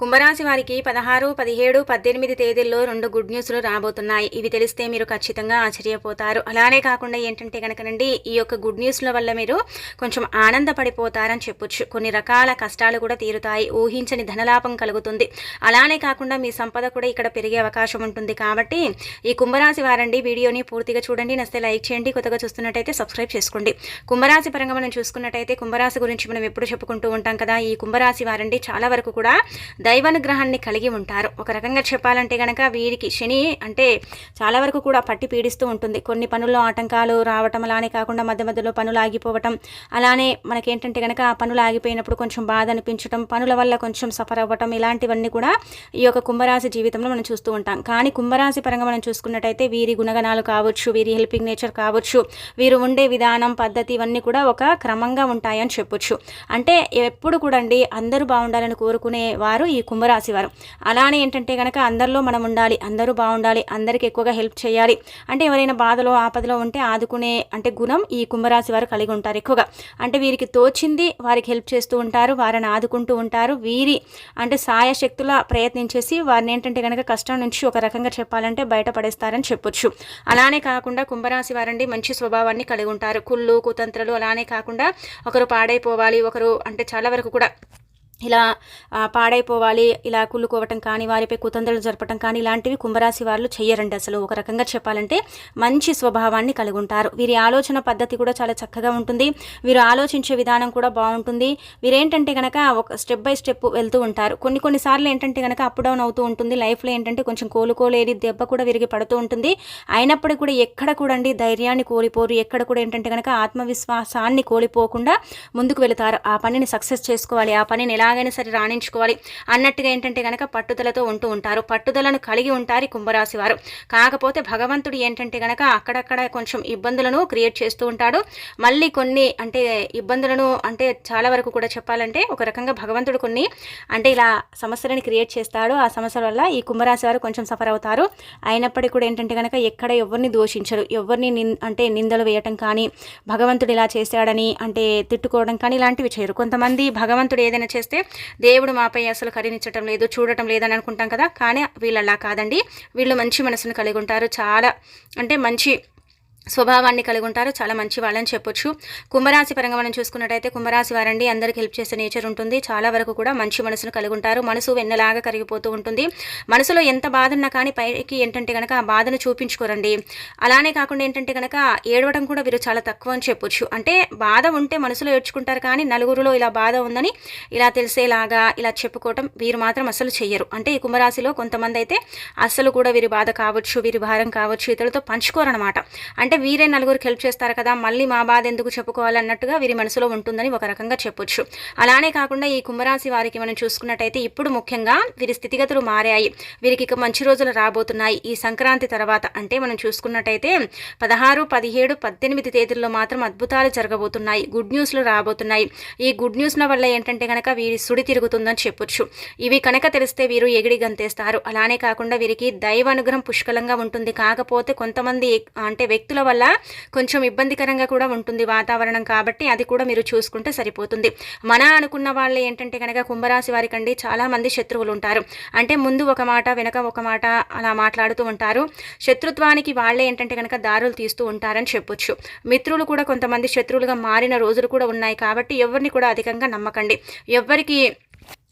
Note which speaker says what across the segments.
Speaker 1: కుంభరాశి వారికి పదహారు పదిహేడు పద్దెనిమిది తేదీల్లో రెండు గుడ్ న్యూస్లు రాబోతున్నాయి. ఇవి తెలిస్తే మీరు ఖచ్చితంగా ఆశ్చర్యపోతారు. అలానే కాకుండా ఏంటంటే కనుకనండి ఈ యొక్క గుడ్ న్యూస్ల వల్ల మీరు కొంచెం ఆనందపడిపోతారని చెప్పొచ్చు. కొన్ని రకాల కష్టాలు కూడా తీరుతాయి. ఊహించని ధనలాభం కలుగుతుంది. అలానే కాకుండా మీ సంపద కూడా ఇక్కడ పెరిగే అవకాశం ఉంటుంది కాబట్టి ఈ కుంభరాశి వారండి వీడియోని పూర్తిగా చూడండి. నస్తే లైక్ చేయండి. కొత్తగా చూస్తున్నట్టయితే సబ్స్క్రైబ్ చేసుకోండి. కుంభరాశి పరంగా మనం చూసుకున్నట్టయితే కుంభరాశి గురించి మనం ఎప్పుడు చెప్పుకుంటూ ఉంటాం కదా ఈ కుంభరాశి వారండి చాలా వరకు కూడా దైవానుగ్రహాన్ని కలిగి ఉంటారు. ఒక రకంగా చెప్పాలంటే కనుక వీరికి శని అంటే చాలా వరకు కూడా పట్టి పీడిస్తూ ఉంటుంది. కొన్ని పనుల్లో ఆటంకాలు రావటం అలానే కాకుండా మధ్య మధ్యలో పనులు ఆగిపోవటం అలానే మనకేంటంటే కనుక ఆ పనులు ఆగిపోయినప్పుడు కొంచెం బాధ అనిపించడం పనుల వల్ల కొంచెం సఫర్ అవ్వటం ఇలాంటివన్నీ కూడా ఈ యొక్క కుంభరాశి జీవితంలో మనం చూస్తూ ఉంటాం. కానీ కుంభరాశి పరంగా మనం చూసుకున్నట్టయితే వీరి గుణగణాలు కావచ్చు వీరి హెల్పింగ్ నేచర్ కావచ్చు వీరు ఉండే విధానం పద్ధతి ఇవన్నీ కూడా ఒక క్రమంగా ఉంటాయని చెప్పొచ్చు. అంటే ఎప్పుడు కూడా అండి అందరూ బాగుండాలని కోరుకునే వారు ఈ ఈ కుంభరాశి వారు. అలానే ఏంటంటే కనుక అందరిలో మనం ఉండాలి అందరూ బాగుండాలి అందరికీ ఎక్కువగా హెల్ప్ చేయాలి. అంటే ఎవరైనా బాధలో ఆపదలో ఉంటే ఆదుకునే అంటే గుణం ఈ కుంభరాశి వారు కలిగి ఉంటారు ఎక్కువగా. అంటే వీరికి తోచింది వారికి హెల్ప్ చేస్తూ ఉంటారు వారిని ఆదుకుంటూ ఉంటారు. వీరి అంటే సాయ శక్తుల ప్రయత్నించేసి వారిని ఏంటంటే కనుక కష్టం నుంచి ఒక రకంగా చెప్పాలంటే బయటపడేస్తారని చెప్పొచ్చు. అలానే కాకుండా కుంభరాశి వారండి మంచి స్వభావాన్ని కలిగి ఉంటారు. కుళ్ళు కుతంత్రాలు అలానే కాకుండా ఒకరు పాడైపోవాలి ఒకరు అంటే చాలా వరకు కూడా ఇలా పాడైపోవాలి ఇలా కుళ్ళుకోవటం కానీ వారిపై కుతంత్రలు జరపటం కానీ ఇలాంటివి కుంభరాశి వాళ్ళు చెయ్యరండి. అసలు ఒక రకంగా చెప్పాలంటే మంచి స్వభావాన్ని కలిగి ఉంటారు. వీరి ఆలోచన పద్ధతి కూడా చాలా చక్కగా ఉంటుంది. వీరు ఆలోచించే విధానం కూడా బాగుంటుంది. వీరేంటంటే కనుక ఒక స్టెప్ బై స్టెప్ వెళ్తూ ఉంటారు. కొన్ని కొన్నిసార్లు ఏంటంటే కనుక అప్ డౌన్ అవుతూ ఉంటుంది. లైఫ్లో ఏంటంటే కొంచెం కోలుకోలేని దెబ్బ కూడా విరిగి పడుతూ ఉంటుంది. అయినప్పటికీ కూడా ఎక్కడ కూడా అండి ధైర్యాన్ని కోల్పోరు. ఎక్కడ కూడా ఏంటంటే కనుక ఆత్మవిశ్వాసాన్ని కోల్పోకుండా ముందుకు వెళతారు. ఆ పనిని సక్సెస్ చేసుకోవాలి. ఆ పనిని ఎలాగైనా సరే రాణించుకోవాలి. అన్నట్టుగా ఏంటంటే కనుక పట్టుదలతో ఉంటూ ఉంటారు. పట్టుదలను కలిగి ఉంటారు కుంభరాశి వారు. కాకపోతే భగవంతుడు ఏంటంటే కనుక అక్కడక్కడ కొంచెం ఇబ్బందులను క్రియేట్ చేస్తూ ఉంటాడు. మళ్ళీ కొన్ని అంటే ఇబ్బందులను అంటే చాలా వరకు కూడా చెప్పాలంటే ఒక రకంగా భగవంతుడు కొన్ని అంటే ఇలా సమస్యలను క్రియేట్ చేస్తాడు. ఆ సమస్యల వల్ల ఈ కుంభరాశి వారు కొంచెం సఫర్ అవుతారు. అయినప్పటికీ కూడా ఏంటంటే కనుక ఎక్కడ ఎవరిని దోషించరు. ఎవరిని నిన్ అంటే నిందలు వేయటం కానీ భగవంతుడు ఇలా చేశాడని అంటే తిట్టుకోవడం కానీ ఇలాంటివి చేయరు. కొంతమంది భగవంతుడు ఏదైనా చేస్తే దేవుడు మాపై అసలు కరుణించటం లేదు చూడటం లేదని అనుకుంటాం కదా. కానీ వీళ్ళు అలా కాదండి. వీళ్ళు మంచి మనసును కలిగి ఉంటారు. చాలా అంటే మంచి స్వభావాన్ని కలిగి ఉంటారు చాలా మంచి వాళ్ళని చెప్పొచ్చు. కుంభరాశి పరంగా మనం చూసుకున్నట్టయితే కుంభరాశి వారండి అందరికి హెల్ప్ చేసే నేచర్ ఉంటుంది. చాలా వరకు కూడా మంచి మనసును కలిగి ఉంటారు మనసు వెన్నలాగా కరిగిపోతూ ఉంటుంది. మనసులో ఎంత బాధ ఉన్నా కానీ పైకి ఏంటంటే కనుక ఆ బాధను చూపించుకోరండి. అలానే కాకుండా ఏంటంటే కనుక ఏడవడం కూడా వీరు చాలా తక్కువ అని చెప్పొచ్చు. అంటే బాధ ఉంటే మనసులో ఏడ్చుకుంటారు కానీ నలుగురిలో ఇలా బాధ ఉందని ఇలా తెలిసేలాగా ఇలా చెప్పుకోవటం వీరు మాత్రం అసలు చెయ్యరు. అంటే ఈ కుంభరాశిలో కొంతమంది అయితే అస్సలు కూడా వీరి బాధ కావచ్చు వీరి భారం కావచ్చు ఇతరులతో పంచుకోరనమాట అంటే అంటే వీరే నలుగురికి హెల్ప్ చేస్తారు కదా మళ్ళీ మా బాధ ఎందుకు చెప్పుకోవాలన్నట్టుగా వీరి మనసులో ఉంటుందని ఒక రకంగా చెప్పొచ్చు. అలానే కాకుండా ఈ కుంభరాశి వారికి మనం చూసుకున్నట్టయితే ఇప్పుడు ముఖ్యంగా వీరి స్థితిగతులు మారాయి. వీరికి ఇక మంచి రోజులు రాబోతున్నాయి. ఈ సంక్రాంతి తర్వాత అంటే మనం చూసుకున్నట్టయితే పదహారు పదిహేడు పద్దెనిమిది తేదీల్లో మాత్రం అద్భుతాలు జరగబోతున్నాయి. గుడ్ న్యూస్లు రాబోతున్నాయి. ఈ గుడ్ న్యూస్ల వల్ల ఏంటంటే కనుక వీరి సుడి తిరుగుతుందని చెప్పొచ్చు. ఇవి కనుక తెలిస్తే వీరు ఎగిడి గంతేస్తారు. అలానే కాకుండా వీరికి దైవ అనుగ్రహం పుష్కలంగా ఉంటుంది. కాకపోతే కొంతమంది అంటే వ్యక్తుల వల్ల కొంచెం ఇబ్బందికరంగా కూడా ఉంటుంది వాతావరణం కాబట్టి అది కూడా మీరు చూసుకుంటే సరిపోతుంది. మన అనుకున్న వాళ్ళు ఏంటంటే కనుక కుంభరాశి వారికండి చాలామంది శత్రువులు ఉంటారు. అంటే ముందు ఒక మాట వెనక ఒక మాట అలా మాట్లాడుతూ ఉంటారు. శత్రుత్వానికి వాళ్ళే ఏంటంటే కనుక దారులు తీస్తూ ఉంటారని చెప్పొచ్చు. మిత్రులు కూడా కొంతమంది శత్రువులుగా మారిన రోజులు కూడా ఉన్నాయి కాబట్టి ఎవరిని కూడా అధికంగా నమ్మకండి. ఎవరికి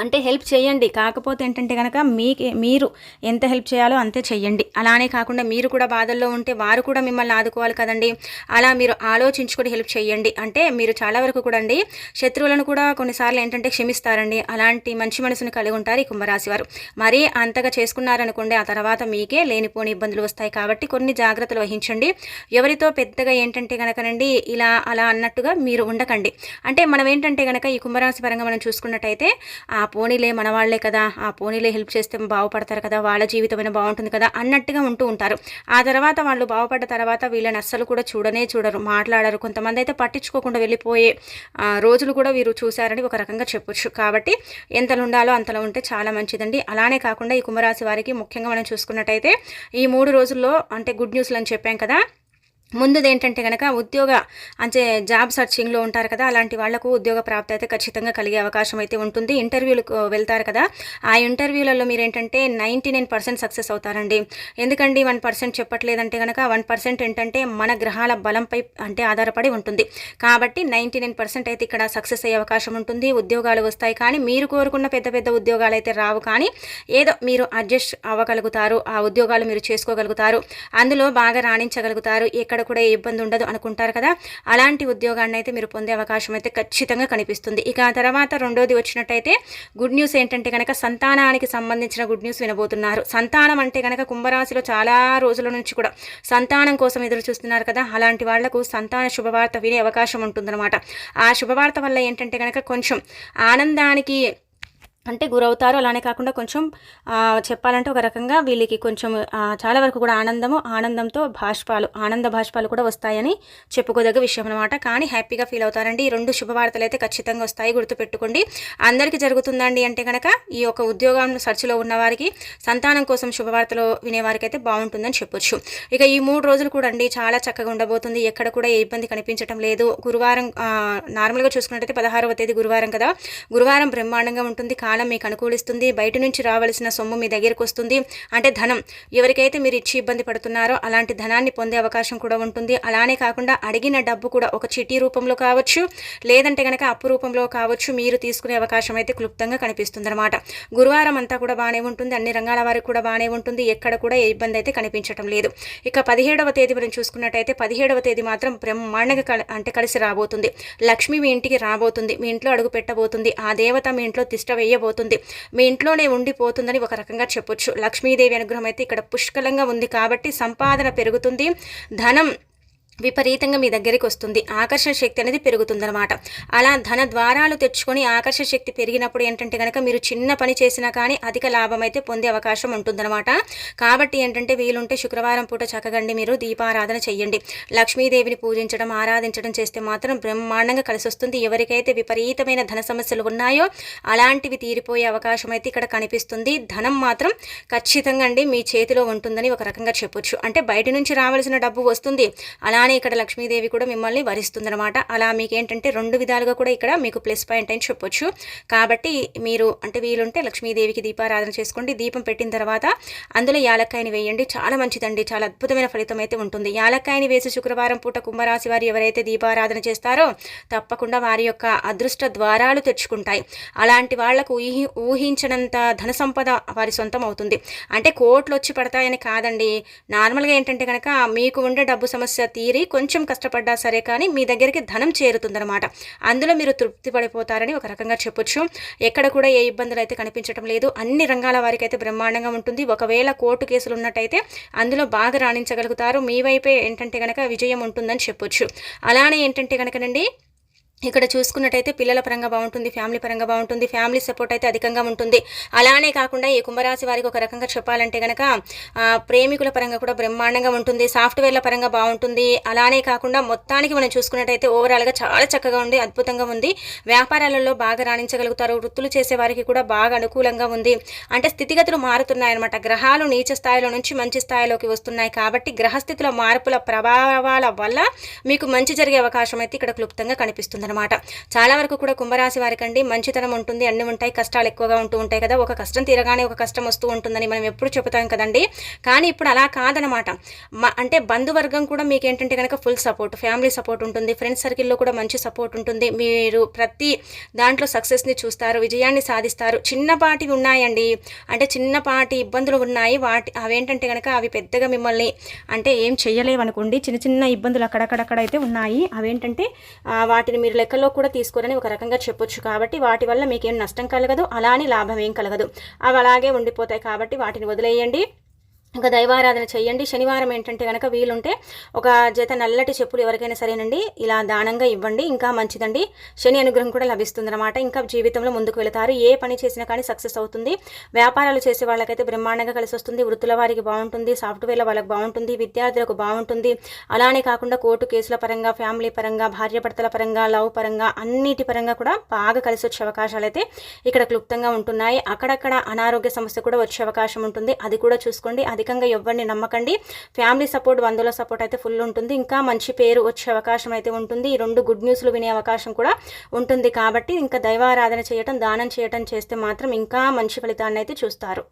Speaker 1: అంటే హెల్ప్ చేయండి. కాకపోతే ఏంటంటే కనుక మీకే మీరు ఎంత హెల్ప్ చేయాలో అంతే చెయ్యండి. అలానే కాకుండా మీరు కూడా బాధల్లో ఉంటే వారు కూడా మిమ్మల్ని ఆదుకోవాలి కదండి. అలా మీరు ఆలోచించుకొని హెల్ప్ చేయండి. అంటే మీరు చాలా వరకు కూడా అండి శత్రువులను కూడా కొన్నిసార్లు ఏంటంటే క్షమిస్తారండి. అలాంటి మంచి మనసును కలిగి ఉంటారు ఈ కుంభరాశి వారు. మరీ అంతగా చేసుకున్నారనుకోండి ఆ తర్వాత మీకే లేనిపోని ఇబ్బందులు వస్తాయి. కాబట్టి కొన్ని జాగ్రత్తలు వహించండి. ఎవరితో పెద్దగా ఏంటంటే కనుకనండి ఇలా అలా అన్నట్టుగా మీరు ఉండకండి. అంటే మనం ఏంటంటే కనుక ఈ కుంభరాశి పరంగా మనం చూసుకున్నట్టయితే ఆ పోనీలే మనవాళ్ళే కదా ఆ పోనీలే హెల్ప్ చేస్తే బాగుపడతారు కదా వాళ్ళ జీవితమైనా బాగుంటుంది కదా అన్నట్టుగా ఉంటూ ఉంటారు. ఆ తర్వాత వాళ్ళు బాగుపడ్డ తర్వాత వీళ్ళని అస్సలు కూడా చూడనే చూడరు మాట్లాడరు. కొంతమంది అయితే పట్టించుకోకుండా వెళ్ళిపోయే రోజులు కూడా వీరు చూశారని ఒక రకంగా చెప్పొచ్చు. కాబట్టి ఎంతలు ఉండాలో అంతలో ఉంటే చాలా మంచిదండి. అలానే కాకుండా ఈ కుంభరాశి వారికి ముఖ్యంగా మనం చూసుకున్నట్టయితే ఈ మూడు రోజుల్లో అంటే గుడ్ న్యూస్లు అని చెప్పాం కదా ముందుది ఏంటంటే కనుక ఉద్యోగ అంటే జాబ్ సర్చింగ్లో ఉంటారు కదా అలాంటి వాళ్ళకు ఉద్యోగ ప్రాప్తి అయితే ఖచ్చితంగా కలిగే అవకాశం అయితే ఉంటుంది. ఇంటర్వ్యూలకు వెళ్తారు కదా ఆ ఇంటర్వ్యూలలో మీరు ఏంటంటే నైంటీ నైన్ పర్సెంట్ సక్సెస్ అవుతారండి. ఎందుకండి వన్ పర్సెంట్ చెప్పట్లేదంటే కనుక వన్ పర్సెంట్ ఏంటంటే మన గ్రహాల బలంపై అంటే ఆధారపడి ఉంటుంది. కాబట్టి నైంటీ నైన్ పర్సెంట్ అయితే ఇక్కడ సక్సెస్ అయ్యే అవకాశం ఉంటుంది. ఉద్యోగాలు వస్తాయి కానీ మీరు కోరుకున్న పెద్ద పెద్ద ఉద్యోగాలు అయితే రావు కానీ ఏదో మీరు అడ్జస్ట్ అవ్వగలుగుతారు ఆ ఉద్యోగాలు మీరు చేసుకోగలుగుతారు. అందులో బాగా రాణించగలుగుతారు. ఎక్కడ ఎక్కడ కూడా ఏ ఇబ్బంది ఉండదు అనుకుంటారు కదా. అలాంటి ఉద్యోగాన్ని అయితే మీరు పొందే అవకాశం అయితే ఖచ్చితంగా కనిపిస్తుంది. ఇక తర్వాత రెండోది వచ్చినట్టయితే గుడ్ న్యూస్ ఏంటంటే కనుక సంతానానికి సంబంధించిన గుడ్ న్యూస్ వినబోతున్నారు. సంతానం అంటే కనుక కుంభరాశిలో చాలా రోజుల నుంచి కూడా సంతానం కోసం ఎదురు చూస్తున్నారు కదా. అలాంటి వాళ్ళకు సంతాన శుభవార్త వినే అవకాశం ఉంటుందన్నమాట. ఆ శుభవార్త వల్ల ఏంటంటే కనుక కొంచెం ఆనందానికి అంటే గురవుతారు. అలానే కాకుండా కొంచెం చెప్పాలంటే ఒక రకంగా వీళ్ళకి కొంచెం చాలా వరకు కూడా ఆనందము ఆనందంతో భాష్పాలు ఆనంద భాష్పాలు కూడా వస్తాయని చెప్పుకోదగ్గ విషయం అనమాట కానీ హ్యాపీగా ఫీల్ అవుతారండి. ఈ రెండు శుభవార్తలు అయితే ఖచ్చితంగా వస్తాయి గుర్తుపెట్టుకోండి. అందరికీ జరుగుతుందండి అంటే కనుక ఈ యొక్క ఉద్యోగం సర్చ్లో ఉన్నవారికి సంతానం కోసం శుభవార్తలు వినేవారికి అయితే బాగుంటుందని చెప్పొచ్చు. ఇక ఈ మూడు రోజులు కూడా అండి చాలా చక్కగా ఉండబోతుంది. ఎక్కడ కూడా ఏ ఇబ్బంది కనిపించడం లేదు. గురువారం నార్మల్గా చూసుకున్నట్టయితే పదహారవ తేదీ గురువారం కదా. గురువారం బ్రహ్మాండంగా ఉంటుంది. కానీ కాలం మీకు అనుకూలిస్తుంది బయట నుంచి రావాల్సిన సొమ్ము మీ దగ్గరకు వస్తుంది. అంటే ధనం ఎవరికైతే మీరు ఇచ్చి ఇబ్బంది పడుతున్నారో అలాంటి ధనాన్ని పొందే అవకాశం కూడా ఉంటుంది. అలానే కాకుండా అడిగిన డబ్బు కూడా ఒక చిటీ రూపంలో కావచ్చు లేదంటే కనుక అప్పు రూపంలో కావచ్చు మీరు తీసుకునే అవకాశం అయితే క్లుప్తంగా కనిపిస్తుంది అనమాట గురువారం అంతా కూడా బాగానే ఉంటుంది అన్ని రంగాల వారికి కూడా బాగానే ఉంటుంది ఎక్కడ కూడా ఏ ఇబ్బంది అయితే కనిపించడం లేదు. ఇక పదిహేడవ తేదీ మనం చూసుకున్నట్టయితే పదిహేడవ తేదీ మాత్రం బ్రహ్మాండంగా అంటే కలిసి రాబోతుంది. లక్ష్మి మీ ఇంటికి రాబోతుంది మీ ఇంట్లో అడుగు పెట్టబోతుంది ఆ దేవత మీ ఇంట్లో తిష్ట వేయబోతుంది. వేయబోతుంది మీ ఇంట్లోనే ఉండిపోతుందని ఒక రకంగా చెప్పొచ్చు. లక్ష్మీదేవి అనుగ్రహం అయితే ఇక్కడ పుష్కలంగా ఉంది కాబట్టి సంపాదన పెరుగుతుంది. ధనం విపరీతంగా మీ దగ్గరికి వస్తుంది. ఆకర్షణ శక్తి అనేది పెరుగుతుందనమాట అలా ధన ద్వారాలు తెచ్చుకొని ఆకర్షణ శక్తి పెరిగినప్పుడు ఏంటంటే కనుక మీరు చిన్న పని చేసినా కానీ అధిక లాభం అయితే పొందే అవకాశం ఉంటుందన్నమాట. కాబట్టి ఏంటంటే వీలుంటే శుక్రవారం పూట చక్కగండి మీరు దీపారాధన చెయ్యండి. లక్ష్మీదేవిని పూజించడం ఆరాధించడం చేస్తే మాత్రం బ్రహ్మాండంగా కలిసి వస్తుంది ఎవరికైతే విపరీతమైన ధన సమస్యలు ఉన్నాయో అలాంటివి తీరిపోయే అవకాశం అయితే ఇక్కడ కనిపిస్తుంది. ధనం మాత్రం ఖచ్చితంగా అండి మీ చేతిలో ఉంటుందని ఒక రకంగా చెప్పొచ్చు. అంటే బయట నుంచి రావాల్సిన డబ్బు వస్తుంది. అలా అలానే ఇక్కడ లక్ష్మీదేవి కూడా మిమ్మల్ని వరిస్తుందనమాట అలా మీకు ఏంటంటే రెండు విధాలుగా కూడా ఇక్కడ మీకు ప్లస్ పాయింట్ అని చెప్పొచ్చు. కాబట్టి మీరు అంటే వీలుంటే లక్ష్మీదేవికి దీపారాధన చేసుకోండి. దీపం పెట్టిన తర్వాత అందులో యాలక్కాయని వేయండి. చాలా మంచిదండి. చాలా అద్భుతమైన ఫలితం అయితే ఉంటుంది. యాలక్కాయని వేసి శుక్రవారం పూట కుంభరాశి వారు ఎవరైతే దీపారాధన చేస్తారో తప్పకుండా వారి యొక్క అదృష్ట ద్వారాలు తెచ్చుకుంటాయి అలాంటి వాళ్ళకు ఊహి ఊహించినంత ధన సంపద వారి సొంతం అవుతుంది. అంటే కోట్లు వచ్చి పడతాయని కాదండి. నార్మల్గా ఏంటంటే కనుక మీకు ఉండే డబ్బు సమస్య తీరి మరి కొంచెం కష్టపడ్డా సరే కానీ మీ దగ్గరికి ధనం చేరుతుందనమాట అందులో మీరు తృప్తి పడిపోతారని ఒక రకంగా చెప్పొచ్చు. ఎక్కడ కూడా ఏ ఇబ్బందులు అయితే కనిపించడం లేదు. అన్ని రంగాల వారికి అయితే బ్రహ్మాండంగా ఉంటుంది. ఒకవేళ కోర్టు కేసులు ఉన్నట్టయితే అందులో బాగా రాణించగలుగుతారు. మీ వైపే ఏంటంటే కనుక విజయం ఉంటుందని చెప్పొచ్చు. అలానే ఏంటంటే కనుకనండి ఇక్కడ చూసుకున్నట్టయితే పిల్లల పరంగా బాగుంటుంది ఫ్యామిలీ పరంగా బాగుంటుంది ఫ్యామిలీ సపోర్ట్ అయితే అధికంగా ఉంటుంది. అలానే కాకుండా ఈ కుంభరాశి వారికి ఒక రకంగా చెప్పాలంటే కనుక ప్రేమికుల పరంగా కూడా బ్రహ్మాండంగా ఉంటుంది సాఫ్ట్వేర్ల పరంగా బాగుంటుంది. అలానే కాకుండా మొత్తానికి మనం చూసుకున్నట్టయితే ఓవరాల్గా చాలా చక్కగా ఉంది అద్భుతంగా ఉంది. వ్యాపారాలలో బాగా రాణించగలుగుతారు వృత్తులు చేసే వారికి కూడా బాగా అనుకూలంగా ఉంది. అంటే స్థితిగతులు మారుతున్నాయన్నమాట. గ్రహాలు నీచ స్థాయిలో నుంచి మంచి స్థాయిలోకి వస్తున్నాయి కాబట్టి గ్రహస్థితుల మార్పుల ప్రభావాల వల్ల మీకు మంచి జరిగే అవకాశం అయితే ఇక్కడ క్లుప్తంగా కనిపిస్తుంది. అనమాట చాలా వరకు కూడా కుంభరాశి వారికి అండి మంచితనం ఉంటుంది అన్ని ఉంటాయి కష్టాలు ఎక్కువగా ఉంటూ ఉంటాయి కదా. ఒక కష్టం తీరగానే ఒక కష్టం వస్తూ ఉంటుందని మనం ఎప్పుడు చెబుతాం కదండి. కానీ ఇప్పుడు అలా కాదనమాట అంటే బంధువర్గం కూడా మీకు ఏంటంటే కనుక ఫుల్ సపోర్ట్ ఫ్యామిలీ సపోర్ట్ ఉంటుంది ఫ్రెండ్స్ సర్కిల్లో కూడా మంచి సపోర్ట్ ఉంటుంది. మీరు ప్రతి దాంట్లో సక్సెస్ని చూస్తారు విజయాన్ని సాధిస్తారు. చిన్నపాటివి ఉన్నాయండి. అంటే చిన్నపాటి ఇబ్బందులు ఉన్నాయి. వాటి అవేంటంటే కనుక అవి పెద్దగా మిమ్మల్ని అంటే ఏం చేయలేవనుకోండి చిన్న చిన్న ఇబ్బందులు అక్కడక్కడక్కడ అయితే ఉన్నాయి. అవేంటంటే వాటిని మీరు లెక్కలో కూడా తీసుకోరని ఒక రకంగా చెప్పొచ్చు కాబట్టి వాటి వల్ల మీకేం నష్టం కలగదు అలానే లాభం ఏం కలగదు. అవి అలాగే ఉండిపోతాయి కాబట్టి వాటిని వదిలేయండి. ఇంకా దైవారాధన చేయండి. శనివారం ఏంటంటే కనుక వీలుంటే ఒక జత నల్లటి చెప్పులు ఎవరికైనా సరేనండి. ఇలా దానంగా ఇవ్వండి. ఇంకా మంచిదండి. శని అనుగ్రహం కూడా లభిస్తుంది అనమాట ఇంకా జీవితంలో ముందుకు వెళతారు. ఏ పని చేసినా కానీ సక్సెస్ అవుతుంది. వ్యాపారాలు చేసే వాళ్ళకైతే బ్రహ్మాండంగా కలిసి వస్తుంది. వృత్తుల వారికి బాగుంటుంది. సాఫ్ట్వేర్ల వాళ్ళకి బాగుంటుంది. విద్యార్థులకు బాగుంటుంది. అలానే కాకుండా కోర్టు కేసుల పరంగా ఫ్యామిలీ పరంగా భార్యాభర్తల పరంగా లవ్ పరంగా అన్నిటి పరంగా కూడా బాగా కలిసి వచ్చే అవకాశాలు అయితే ఇక్కడ క్లుప్తంగా ఉంటున్నాయి. అక్కడక్కడ అనారోగ్య సమస్య కూడా వచ్చే అవకాశం ఉంటుంది. అది కూడా చూసుకోండి. అది అధికంగా ఇవ్వండి నమ్మకండి. ఫ్యామిలీ సపోర్ట్ బంధువుల సపోర్ట్ అయితే ఫుల్ ఉంటుంది. ఇంకా మంచి పేరు వచ్చే అవకాశం అయితే ఉంటుంది. ఈ రెండు గుడ్ న్యూస్లు వినే అవకాశం కూడా ఉంటుంది. కాబట్టి ఇంకా దైవారాధన చేయటం దానం చేయటం చేస్తే మాత్రం ఇంకా మంచి ఫలితాన్ని అయితే చూస్తారు.